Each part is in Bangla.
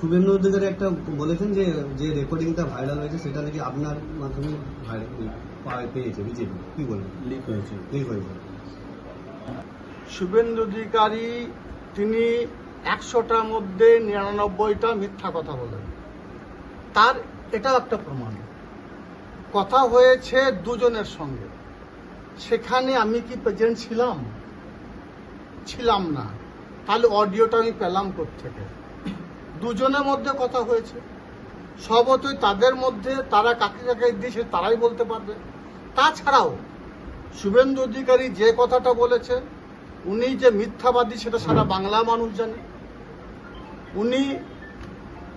শুভেন্দু অধিকারী একটা বলেছেন যে যে রেকর্ডিংটা ভাইরাল হয়েছে সেটা নাকি আপনার মাধ্যমে ভাইরাল পেয়েছে বিজেপি। কি বলবেন? লিক হয়েছে। লিক হয়েছে। শুভেন্দু অধিকারী তিনি একশোটার মধ্যে নিরানব্বইটা মিথ্যা কথা বলেন। তার এটাও একটা প্রমাণ। কথা হয়েছে দুজনের সঙ্গে। সেখানে আমি কি প্রেজেন্ট ছিলাম? ছিলাম না। তাহলে অডিওটা আমি পেলাম থেকে দুজনের মধ্যে কথা হয়েছে। সবতই তাদের মধ্যে তারা কাকে কাকে দিয়েছে তারাই বলতে পারবে। তাছাড়াও শুভেন্দু অধিকারী যে কথাটা বলেছে, উনি যে মিথ্যাবাদী সেটা সারা বাংলা মানুষ জানে। উনি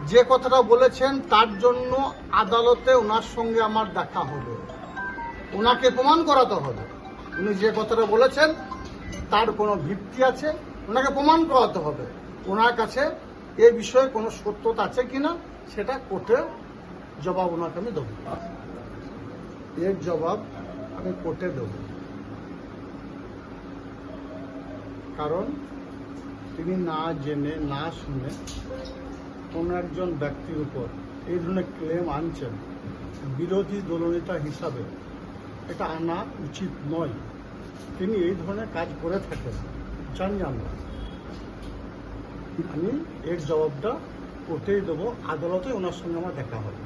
যে কথাটা বলেছেন, তার জন্য আদালতে ওনার সঙ্গে আমার দেখা হবে। ওনাকে প্রমাণ করাতে হবে। উনি যে কথাটা বলেছেন, তার কোনো ভিত্তি আছে? ওনাকে প্রমাণ করাতে হবে। ওনার কাছে এ বিষয়ে কোনো সত্যতা আছে কিনা সেটা কোর্টে জবাব ওনাকে আমি দেবো। এর জবাব আমি কোর্টে দেবো। কারণ তিনি না জেনে, না শুনে কোনো একজন ব্যক্তির উপর এই ধরনের ক্লেম আনছেন বিরোধী দলনেতা হিসাবে। এটা আনা উচিত নয়। তিনি এই ধরনের কাজ করে থাকেন। জানি আমরা। আমি এর জবাবটা করতেই দেবো। আদালতে ওনার সঙ্গে আমার দেখা হবে।